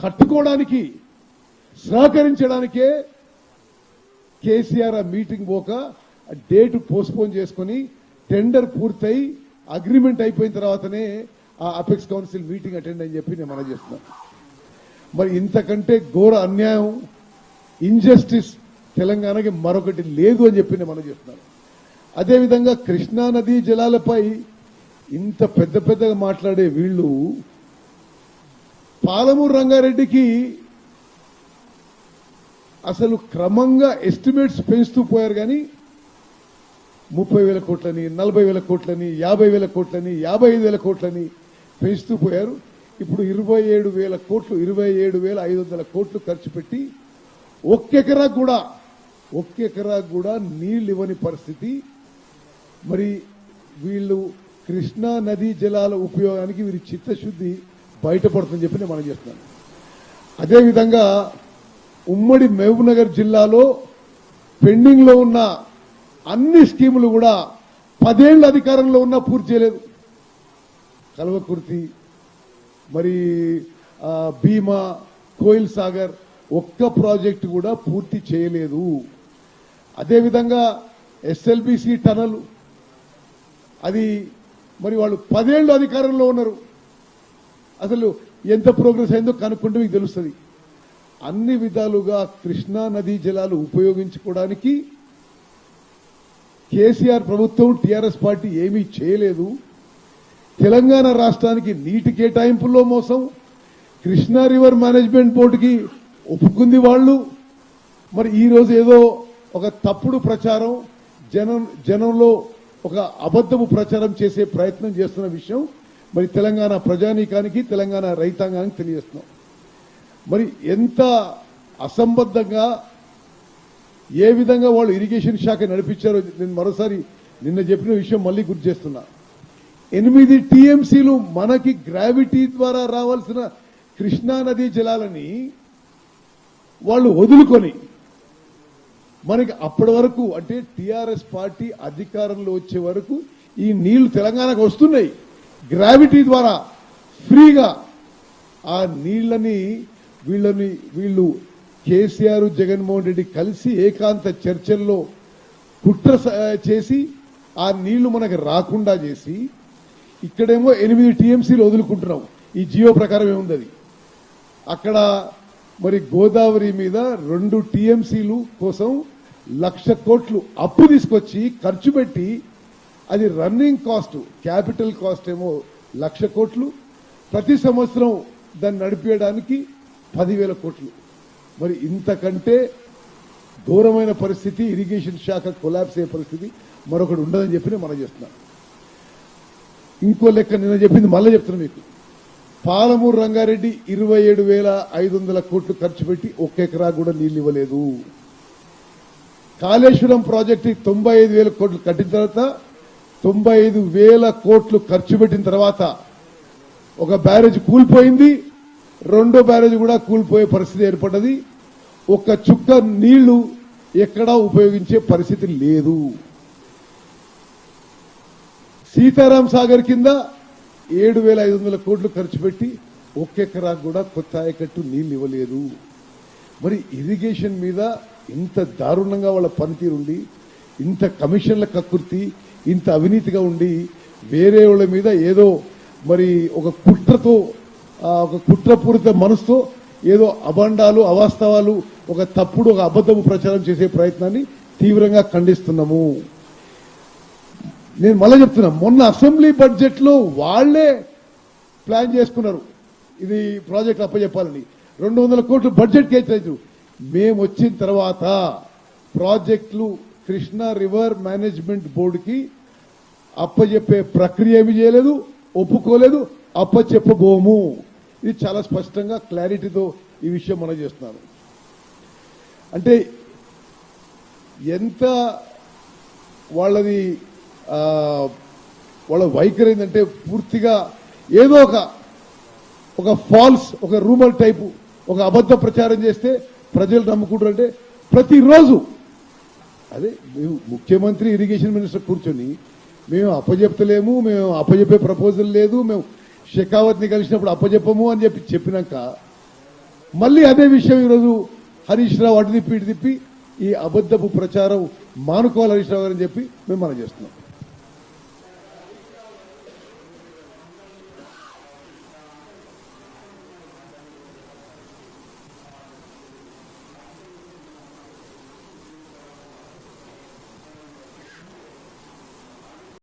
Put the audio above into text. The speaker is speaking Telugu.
కట్టుకోవడానికి సహకరించడానికే కేసీఆర్ ఆ మీటింగ్ పోక డేట్ పోస్ట్పోన్ చేసుకుని టెండర్ పూర్తయి అగ్రిమెంట్ అయిపోయిన తర్వాతనే ఆ అపెక్స్ కౌన్సిల్ మీటింగ్ అటెండ్ అని చెప్పి నేను మనం చేస్తున్నాను మరి ఇంతకంటే ఘోర అన్యాయం ఇంజస్టిస్ తెలంగాణకి మరొకటి లేదు అని చెప్పి నేను మనం చేస్తున్నాను అదేవిధంగా కృష్ణా నదీ జలాలపై ఇంత పెద్ద పెద్దగా మాట్లాడే వీళ్ళు పాలమూరు రంగారెడ్డికి అసలు క్రమంగా ఎస్టిమేట్స్ పెంచుతూ పోయారు కానీ ముప్పై వేల కోట్లని నలభై వేల కోట్లని యాభై వేల కోట్లని యాభై ఐదు వేల కోట్లని పెంచుతూ పోయారు. ఇప్పుడు ఇరవై ఏడు వేల కోట్లు ఇరవై ఏడు వేల ఐదు వందల కోట్లు ఖర్చు పెట్టి ఒక్కెకరా కూడా ఒక్కెకరా కూడా నీళ్ళు ఇవ్వని పరిస్థితి. మరి వీళ్ళు కృష్ణా నదీ జలాల ఉపయోగానికి వీరి చిత్తశుద్ధి బయటపడుతుందని చెప్పి నేను మనం చేస్తున్నాను. అదేవిధంగా ఉమ్మడి మహబూబ్నగర్ జిల్లాలో పెండింగ్లో ఉన్న అన్ని స్కీములు కూడా పదేళ్ళ అధికారంలో ఉన్నా పూర్తి చేయలేదు. కల్వకుర్తి మరి భీమా కోయిల్ సాగర్ ఒక్క ప్రాజెక్టు కూడా పూర్తి చేయలేదు. అదేవిధంగా ఎస్ఎల్బిసి టనల్ అది మరి వాళ్ళు పదేళ్ళు అధికారంలో ఉన్నారు. అసలు ఎంత ప్రోగ్రెస్ అయిందో కనుక్కుంటే మీకు తెలుస్తుంది. అన్ని విధాలుగా కృష్ణా నదీ జలాలు ఉపయోగించుకోవడానికి కేసీఆర్ ప్రభుత్వం టీఆర్ఎస్ పార్టీ ఏమీ చేయలేదు. తెలంగాణ రాష్ట్రానికి నీటి కేటాయింపుల్లో మోసం. కృష్ణా రివర్ మేనేజ్మెంట్ బోర్డుకి ఒప్పుకుంది వాళ్ళు. మరి ఈరోజు ఏదో ఒక తప్పుడు ప్రచారం జనం జనంలో ఒక అబద్ధపు ప్రచారం చేసే ప్రయత్నం చేస్తున్న విషయం. మరి తెలంగాణ ప్రజానీకానికి తెలంగాణ రైతాంగానికి తెలియజేస్తున్నాం. మరి ఎంత అసంబద్ధంగా ఏ విధంగా వాళ్ళు ఇరిగేషన్ శాఖ నడిపించారో నేను మరోసారి నిన్న చెప్పిన విషయం మళ్ళీ గుర్తు చేస్తున్నా. ఎనిమిది టీఎంసీలు మనకి గ్రావిటీ ద్వారా రావాల్సిన కృష్ణా నదీ జలాలని వాళ్ళు వదులుకొని మనకి అప్పటి వరకు అంటే టీఆర్ఎస్ పార్టీ అధికారంలో వచ్చే వరకు ఈ నీళ్ళు తెలంగాణకు వస్తున్నాయి. గ్రావిటీ ద్వారా ఫ్రీగా ఆ నీళ్ళని వీళ్ళని వీళ్ళు కేసీఆర్ జగన్మోహన్ రెడ్డి కలిసి ఏకాంత చర్చల్లో కుట్ర స- చేసి ఆ నీళ్ళు మనకు రాకుండా చేసి ఇక్కడేమో ఎనిమిది టీఎంసీలు వదులుకుంటున్నాం. ఈ జియో ప్రకారం ఏముంది అది? అక్కడ మరి గోదావరి మీద రెండు టీఎంసీలు కోసం లక్ష కోట్లు అప్పు తీసుకొచ్చి ఖర్చు పెట్టి అది రన్నింగ్ కాస్ట్ క్యాపిటల్ కాస్ట్ ఏమో లక్ష కోట్లు. ప్రతి సంవత్సరం దాన్ని నడిపేయడానికి పదివేల కోట్లు. మరి ఇంతకంటే ఘోరమైన పరిస్థితి ఇరిగేషన్ శాఖ కొలాబ్స్ అయ్యే పరిస్థితి మరొకటి ఉండదని చెప్పి నేను మనం చేస్తున్నాను ఇంకో లెక్క నిన్న చెప్పింది మళ్ళీ చెప్తున్నా మీకు. పాలమూరు రంగారెడ్డి ఇరవై ఏడు వేల ఐదు వందల కోట్లు ఖర్చు పెట్టి ఒక్క ఎకరా కూడా నీళ్ళు ఇవ్వలేదు. కాళేశ్వరం ప్రాజెక్టు తొంభై ఐదు వేల కోట్లు కట్టిన తర్వాత తొంభై ఐదు వేల కోట్లు ఖర్చు పెట్టిన తర్వాత ఒక బ్యారేజ్ కూలిపోయింది. రెండో బ్యారేజ్ కూడా కూలిపోయే పరిస్థితి ఏర్పడ్డది. ఒక్క చుక్క నీళ్ళు ఎక్కడా ఉపయోగించే పరిస్థితి లేదు. సీతారాం సాగర్ కింద ఏడు వేల ఐదు వందల కోట్లు ఖర్చు పెట్టి ఒక్కెకరా కూడా కొత్త ఆయకట్టు నీళ్ళు ఇవ్వలేదు. మరి ఇరిగేషన్ మీద ఇంత దారుణంగా వాళ్ళ పనితీరుండి ఇంత కమిషన్ల కకృతి ఇంత అవినీతిగా ఉండి వేరే వాళ్ళ మీద ఏదో మరి ఒక కుట్రతో ఒక కుట్రపూరిత మనసుతో ఏదో అబండాలు అవాస్తవాలు ఒక తప్పుడు ఒక అబద్ధపు ప్రచారం చేసే ప్రయత్నాన్ని తీవ్రంగా ఖండిస్తున్నాము. నేను మళ్ళీ చెప్తున్నా మొన్న అసెంబ్లీ బడ్జెట్లో వాళ్ళే ప్లాన్ చేసుకున్నారు. ఇది ప్రాజెక్ట్ అప్పచెప్పాలని. రెండు వందల కోట్లు బడ్జెట్ కేటాయించు మేము వచ్చిన తర్వాత ప్రాజెక్టులు కృష్ణా రివర్ మేనేజ్మెంట్ బోర్డుకి అప్పచెప్పే ప్రక్రియ ఏమి చేయలేదు ఒప్పుకోలేదు అప్పచెప్పబోము. ఇది చాలా స్పష్టంగా క్లారిటీతో ఈ విషయం మనం చేస్తున్నాను అంటే ఎంత వాళ్ళది వాళ్ళ వైఖరి ఏంటంటే పూర్తిగా ఏదో ఒక ఒక ఫాల్స్ ఒక రూమర్ టైపు ఒక అబద్ధ ప్రచారం చేస్తే ప్రజలు నమ్ముకుంటారు అంటే ప్రతిరోజు అదే మేము ముఖ్యమంత్రి ఇరిగేషన్ మినిస్టర్ కూర్చొని మేము అప్పజెప్తలేము మేము అప్పజెప్పే ప్రపోజల్ లేదు మేము షెకావత్ని కలిసినప్పుడు అప్పజెప్పము అని చెప్పి చెప్పినాక మళ్ళీ అదే విషయం ఈరోజు హరీష్ రావు అటు తిప్పి ఇటు తిప్పి ఈ అబద్ధపు ప్రచారం మానుకోవాలి హరీష్ రావు గారు అని చెప్పి మేము మనం చేస్తున్నాం.